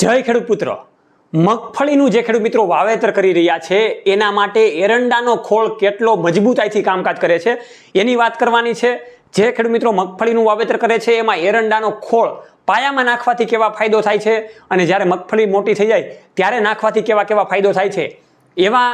જય ખેડૂત પુત્ર મગફળીનું જે ખેડૂત મિત્રો વાવેતર કરી રહ્યા છે, એના માટે એરંડાનો ખોળ કેટલો મજબૂતાઈથી કામકાજ કરે છે, એની વાત કરવાની છે, જે ખેડૂત મિત્રો મગફળીનું વાવેતર કરે છે, એમાં એરંડાનો ખોળ પાયામાં નાખવાથી કેવા ફાયદો થાય છે અને જ્યારે મગફળી મોટી થઈ જાય, ત્યારે નાખવાથી કેવા કેવા ફાયદો થાય છે, એવા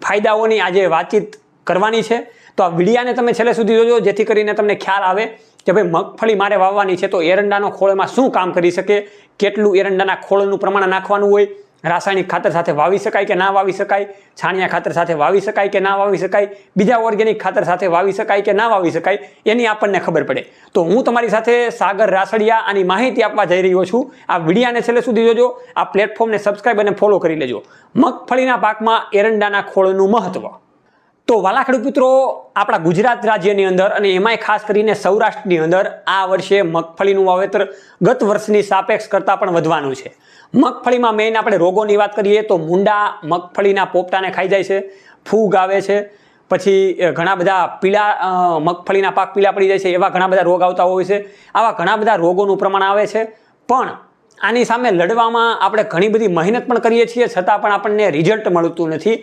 ફાયદાઓની આજે વાતચીત કરવાની છે. તો આ વિડીયાને તમે છેલ્લે સુધી જોજો, જેથી કરીને તમને ખ્યાલ આવે કે ભાઈ મગફળી મારે વાવવાની છે તો એરંડાનો ખોળમાં શું કામ કરી શકે? કેટલું એરંડાના ખોળનું પ્રમાણ નાખવાનું હોય? રાસાયણિક ખાતર સાથે વાવી શકાય કે ના વાવી શકાય? છાણિયા ખાતર સાથે વાવી શકાય કે ના વાવી શકાય? બીજા ઓર્ગેનિક ખાતર સાથે વાવી શકાય કે ના વાવી શકાય? એની આપણને ખબર પડે. તો હું તમારી સાથે સાગર રાસડિયા આની માહિતી આપવા જઈ રહ્યો છું. આ વિડીયાને છેલ્લે સુધી જોજો. આ પ્લેટફોર્મને સબસ્ક્રાઈબ અને ફોલો કરી લેજો. મગફળીના પાકમાં એરંડાના ખોળનું મહત્વ. તો વાલા ખેડૂત આપણા ગુજરાત રાજ્યની અંદર અને એમાંય ખાસ કરીને સૌરાષ્ટ્રની અંદર આ વર્ષે મગફળીનું વાવેતર ગત વર્ષની સાપેક્ષ કરતાં પણ વધવાનું છે. મગફળીમાં મેઇન આપણે રોગોની વાત કરીએ તો મુંડા મગફળીના પોપટાને ખાઈ જાય છે, ફૂગ આવે છે, પછી ઘણા બધા પીળા મગફળીના પાક પીળા પડી જાય છે, એવા ઘણા બધા રોગ આવતા હોય છે, આવા ઘણા બધા રોગોનું પ્રમાણ આવે છે. પણ આની સામે લડવામાં આપણે ઘણી બધી મહેનત પણ કરીએ છીએ, છતાં પણ આપણને રિઝલ્ટ મળતું નથી.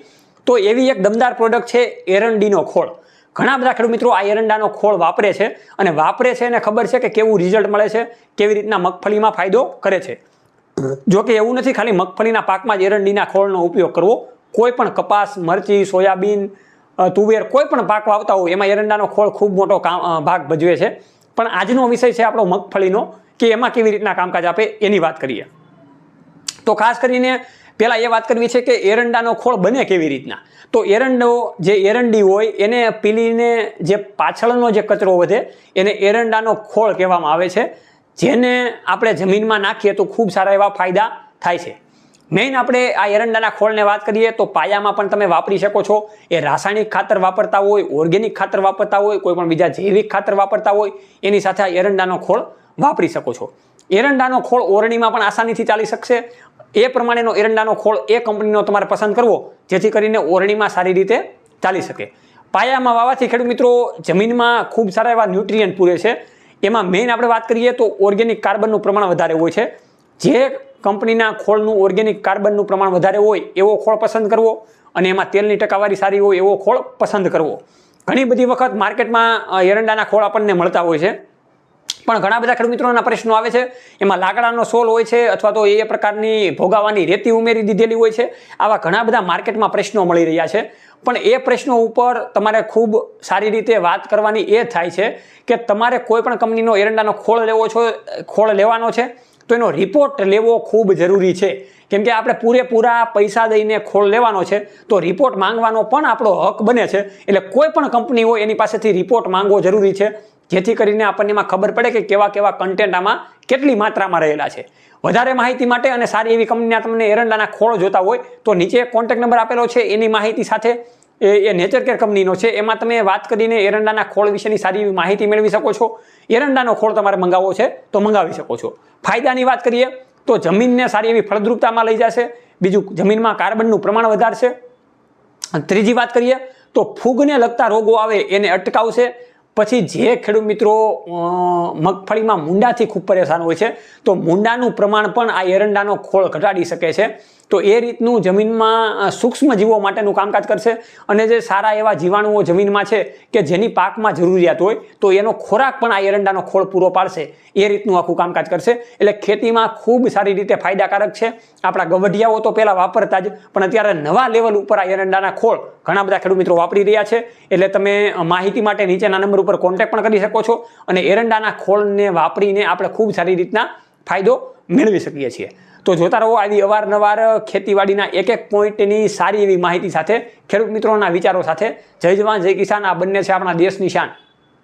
તો એવી એક દમદાર પ્રોડક્ટ છે એરંડીનો ખોળ. ઘણા બધા ખેડૂત મિત્રો આ એરંડાનો ખોળ વાપરે છે અને વાપરે છે અને ખબર છે કે કેવું રિઝલ્ટ મળે છે, કેવી રીતના મગફળીમાં ફાયદો કરે છે. જો કે એવું નથી ખાલી મગફળીના પાકમાં જ એરંડીના ખોળનો ઉપયોગ કરવો, કોઈ પણ કપાસ, મરચી, સોયાબીન તુવેર કોઈ પણ પાક વાવતા હોય, એમાં એરંડાનો ખોળ ખૂબ મોટો કામ ભાગ ભજવે છે. પણ આજનો વિષય છે આપણો મગફળીનો, કે એમાં કેવી રીતના કામકાજ આપે એની વાત કરીએ. તો ખાસ કરીને પહેલાં એ વાત કરવી છે કે એરંડાનો ખોળ બને કેવી રીતના? તો એરંડો જે એરંડી હોય, એને પીલીને જે પાછળનો જે કચરો વધે, એને એરંડાનો ખોળ કહેવામાં આવે છે. જેને આપણે જમીનમાં નાખીએ તો ખૂબ સારા એવા ફાયદા થાય છે. મેઇન આપણે આ એરંડાના ખોળને વાત કરીએ તો પાયામાં પણ તમે વાપરી શકો છો. એ રાસાયણિક ખાતર વાપરતા હોય, ઓર્ગેનિક ખાતર વાપરતા હોય, કોઈ પણ બીજા જૈવિક ખાતર વાપરતા હોય, એની સાથે આ એરંડાનો ખોળ વાપરી શકો છો. એરંડાનો ખોળ ઓરણીમાં પણ આસાનીથી ચાલી શકશે. એ પ્રમાણેનો એરંડાનો ખોળ એ કંપનીનો તમારે પસંદ કરવો, જેથી કરીને ઓરણીમાં સારી રીતે ચાલી શકે. પાયામાં વાવાથી ખેડૂત મિત્રો, જમીનમાં ખૂબ સારા એવા ન્યુટ્રિયન્ટ પૂરે છે. એમાં મેઇન આપણે વાત કરીએ તો ઓર્ગેનિક કાર્બનનું પ્રમાણ વધારે હોય છે. જે કંપનીના ખોળનું ઓર્ગેનિક કાર્બનનું પ્રમાણ વધારે હોય, એવો ખોળ પસંદ કરવો અને એમાં તેલની ટકાવારી સારી હોય, એવો ખોળ પસંદ કરવો. ઘણી બધી વખત માર્કેટમાં એરંડાના ખોળ આપણને મળતા હોય છે. પણ ઘણા બધા ખેડૂત મિત્રોના પ્રશ્નો આવે છે. એમાં લાકડાનો સોલ હોય છે અથવા તો એ પ્રકારની ભોગાવાની રેતી ઉમેરી દીધેલી હોય છે. આવા ઘણા બધા માર્કેટમાં પ્રશ્નો મળી રહ્યા છે. પણ એ પ્રશ્નો ઉપર તમારે ખૂબ સારી રીતે વાત કરવાની એ થાય છે કે તમારે કોઈ પણ કંપનીનો એરંડાનો ખોળ લેવો છો, ખોળ લેવાનો છે, તો એનો રિપોર્ટ લેવો ખૂબ જરૂરી છે. કેમ કે આપણે પૂરેપૂરા પૈસા દઈને ખોળ લેવાનો છે, તો રિપોર્ટ માંગવાનો પણ આપણો હક બને છે. એટલે કોઈ પણ કંપની હોય એની પાસેથી રિપોર્ટ માંગવો જરૂરી છે. જેથી કરીને આપણને એમાં ખબર પડે કે કેવા કેવા કન્ટેન્ટ આમાં કેટલી માત્રામાં રહેલા છે. વધારે માહિતી માટે અને સારી એવી કંપનીના તમને એરંડાના ખોળ જોતા હોય, તો નીચે કોન્ટેક્ટ નંબર આપેલો છે. એની માહિતી સાથે એ એ નેચર કેર કંપનીનો છે. એમાં તમે વાત કરીને એરંડાના ખોળ વિશેની સારી એવી માહિતી મેળવી શકો છો. એરંડાનો ખોળ તમારે મંગાવવો છે, તો મંગાવી શકો છો. ફાયદાની વાત કરીએ, તો જમીનને સારી એવી ફળદ્રુપતામાં લઈ જશે. બીજું, જમીનમાં કાર્બનનું પ્રમાણ વધારશે. ત્રીજી વાત કરીએ, તો ફૂગને લગતા રોગો આવે, એને અટકાવશે. પછી જે ખેડૂત મિત્રો મગફળીમાં મુંડાથી ખૂબ પરેશાન હોય છે, તો મુંડાનું પ્રમાણ પણ આ એરંડાનો ખોળ ઘટાડી શકે છે. તો એ રીતનું જમીનમાં સૂક્ષ્મ જીવો માટેનું કામકાજ કરશે અને જે સારા એવા જીવાણુઓ જમીનમાં છે કે જેની પાકમાં જરૂરિયાત હોય, તો એનો ખોરાક પણ આ એરંડાનો ખોળ પૂરો પાડશે. એ રીતનું આખું કામકાજ કરશે. એટલે ખેતીમાં ખૂબ સારી રીતે ફાયદાકારક છે. આપણા ગવઢિયાઓ તો પહેલાં વાપરતા જ, પણ અત્યારે નવા લેવલ ઉપર આ એરંડાના ખોળ ઘણા બધા ખેડૂત મિત્રો વાપરી રહ્યા છે. એટલે તમે માહિતી માટે નીચેના નંબર ઉપર કોન્ટેક્ટ પણ કરી શકો છો અને એરંડાના ખોળને વાપરીને આપણે ખૂબ સારી રીતના ફાયદો મેળવી શકીએ છીએ. તો જોતા રહો આવી અવારનવાર ખેતીવાડીના એક એક પોઈન્ટની સારી એવી માહિતી સાથે ખેડૂત મિત્રોના વિચારો સાથે. જય જવાન, જય કિસાન, આ બંને છે આપણા દેશની શાન.